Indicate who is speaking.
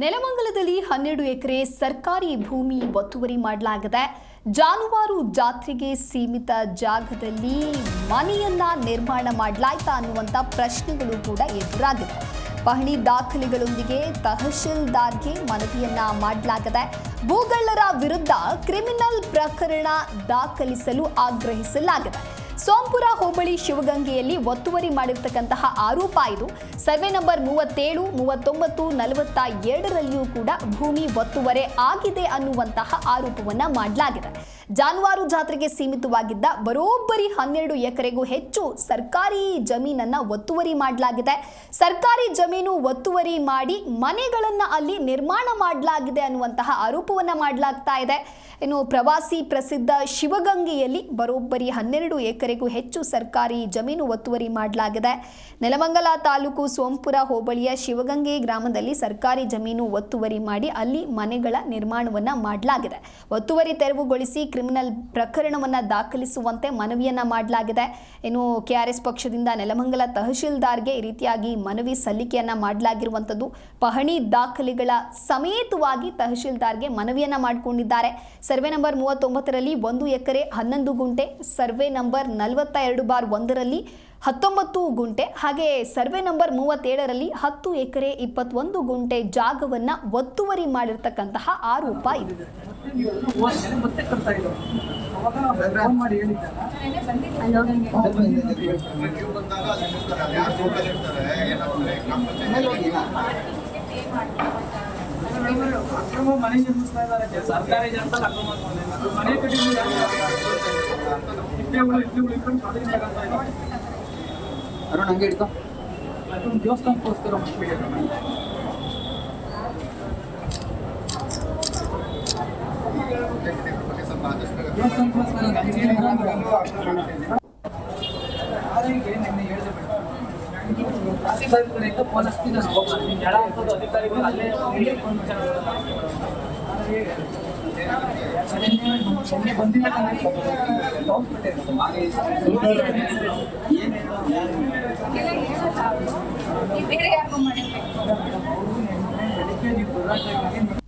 Speaker 1: ನೆಲಮಂಗಲದಲ್ಲಿ ಹನ್ನೆರಡು ಎಕರೆ ಸರ್ಕಾರಿ ಭೂಮಿ ಒತ್ತುವರಿ ಮಾಡಲಾಗಿದೆ. ಜಾನುವಾರು ಜಾತ್ರೆಗೆ ಸೀಮಿತ ಜಾಗದಲ್ಲಿ ಮನೆಯನ್ನ ನಿರ್ಮಾಣ ಮಾಡಲಾಯ್ತಾ ಅನ್ನುವಂಥ ಪ್ರಶ್ನೆಗಳು ಕೂಡ ಎದುರಾಗಿದೆ. ಪಹಣಿ ದಾಖಲೆಗಳೊಂದಿಗೆ ತಹಶೀಲ್ದಾರ್ಗೆ ಮನವಿಯನ್ನ ಮಾಡಲಾಗಿದೆ. ಭೂಗಳ್ಳರ ವಿರುದ್ಧ ಕ್ರಿಮಿನಲ್ ಪ್ರಕರಣ ದಾಖಲಿಸಲು ಆಗ್ರಹಿಸಲಾಗಿದೆ. ಸೋಂಪುರ ಹೋಬಳಿ ಶಿವಗಂಗೆಯಲ್ಲಿ ಒತ್ತುವರಿ ಮಾಡಿರ್ತಕ್ಕಂತಹ ಆರೋಪ ಇದು. ಸರ್ವೆ ನಂಬರ್ ಮೂವತ್ತೇಳು, ಮೂವತ್ತೊಂಬತ್ತು, ನಲವತ್ತ ಎರಡರಲ್ಲಿಯೂ ಕೂಡ ಭೂಮಿ ಒತ್ತುವರೆ ಆಗಿದೆ ಅನ್ನುವಂತಹ ಆರೋಪವನ್ನ ಮಾಡಲಾಗಿದೆ. ಜಾನುವಾರು ಜಾತ್ರೆಗೆ ಸೀಮಿತವಾಗಿದ್ದ ಬರೋಬ್ಬರಿ ಹನ್ನೆರಡು ಎಕರೆಗೂ ಹೆಚ್ಚು ಸರ್ಕಾರಿ ಜಮೀನನ್ನ ಒತ್ತುವರಿ ಮಾಡಲಾಗಿದೆ. ಸರ್ಕಾರಿ ಜಮೀನು ಒತ್ತುವರಿ ಮಾಡಿ ಮನೆಗಳನ್ನ ಅಲ್ಲಿ ನಿರ್ಮಾಣ ಮಾಡಲಾಗಿದೆ ಅನ್ನುವಂತಹ ಆರೋಪವನ್ನ ಮಾಡಲಾಗ್ತಾ ಇದೆ. ಇನ್ನು ಪ್ರವಾಸಿ ಪ್ರಸಿದ್ಧ ಶಿವಗಂಗೆಯಲ್ಲಿ ಬರೋಬ್ಬರಿ ಹನ್ನೆರಡು ಎಕರೆಗೂ ಹೆಚ್ಚು ಸರ್ಕಾರಿ ಜಮೀನು ಒತ್ತುವರಿ ಮಾಡಲಾಗಿದೆ. ನೆಲಮಂಗಲ ತಾಲೂಕು ಸೋಂಪುರ ಹೋಬಳಿಯ ಶಿವಗಂಗೆ ಗ್ರಾಮದಲ್ಲಿ ಸರ್ಕಾರಿ ಜಮೀನು ಒತ್ತುವರಿ ಮಾಡಿ ಅಲ್ಲಿ ಮನೆಗಳ ನಿರ್ಮಾಣವನ್ನ ಮಾಡಲಾಗಿದೆ. ಒತ್ತುವರಿ ತೆರವುಗೊಳಿಸಿ ಕ್ರಿಮಿನಲ್ ಪ್ರಕರಣವನ್ನ ದಾಖಲಿಸುವಂತೆ ಮನವಿಯನ್ನ ಮಾಡಲಾಗಿದೆ. ಇನ್ನು ಕೆಆರ್ಎಸ್ ಪಕ್ಷದಿಂದ ನೆಲಮಂಗಲ ತಹಶೀಲ್ದಾರ್ಗೆ ಈ ರೀತಿಯಾಗಿ ಮನವಿ ಸಲ್ಲಿಕೆಯನ್ನ ಮಾಡಲಾಗಿರುವಂಥದ್ದು ಪಹಣಿ ದಾಖಲೆಗಳ ಸಮೇತವಾಗಿ ತಹಶೀಲ್ದಾರ್ಗೆ ಮನವಿಯನ್ನ ಮಾಡಿಕೊಂಡಿದ್ದಾರೆ. ಸರ್ವೆ ನಂಬರ್ ಮೂವತ್ತೊಂಬತ್ತರಲ್ಲಿ ಒಂದು ಎಕರೆ ಹನ್ನೊಂದು ಗುಂಟೆ, ಸರ್ವೆ ನಂಬರ್ ನಲವತ್ತ ಎರಡು ಬಾರ್ ಒಂದರಲ್ಲಿ ಹತ್ತೊಂಬತ್ತು ಗುಂಟೆ ಹಾಗೆ ಸರ್ವೆ ನಂಬರ್ ಮೂವತ್ತೇಳರಲ್ಲಿ ಹತ್ತು ಎಕರೆ ಇಪ್ಪತ್ತೊಂದು ಗುಂಟೆ ಜಾಗವನ್ನ ಒತ್ತುವರಿ ಮಾಡಿರ್ತಕ್ಕಂತಹ ಆರೋಪ ಇದು.
Speaker 2: ಅಕ್ರಮ ಮನೆ ನಿರ್ಮಿಸ್ತಾ ಇದ್ದಾರೆ. ಸರ್ಕಾರಿ ಜನತಾ ಅಕ್ರಮ ಮನೆ ಕಟ್ಟಿದ್ರು
Speaker 3: ಅರುಣ್ ಹಂಗೆ ಹಿಡ್ಕೊ.
Speaker 2: ಅದೊಂದು ದೇವಸ್ಥಾನಕ್ಕೋಸ್ಕರ ದೇವಸ್ಥಾನಕ್ಕೋಸ್ಕರ ಅಧಿಕಾರಿಗಳಿಂದ ಫೋನ್ ಹಚ್ತಿದ್ದಾನೆ ಹೋಗಲ್ಲ ನೀವು ಜಳ ಹಾಕೋದು ಅಧಿಕಾರಿಗಳು ಅಲ್ಲೇ ಬಂದಿಲ್ಲ ಬೆಳಿಗ್ಗೆ ನೀವು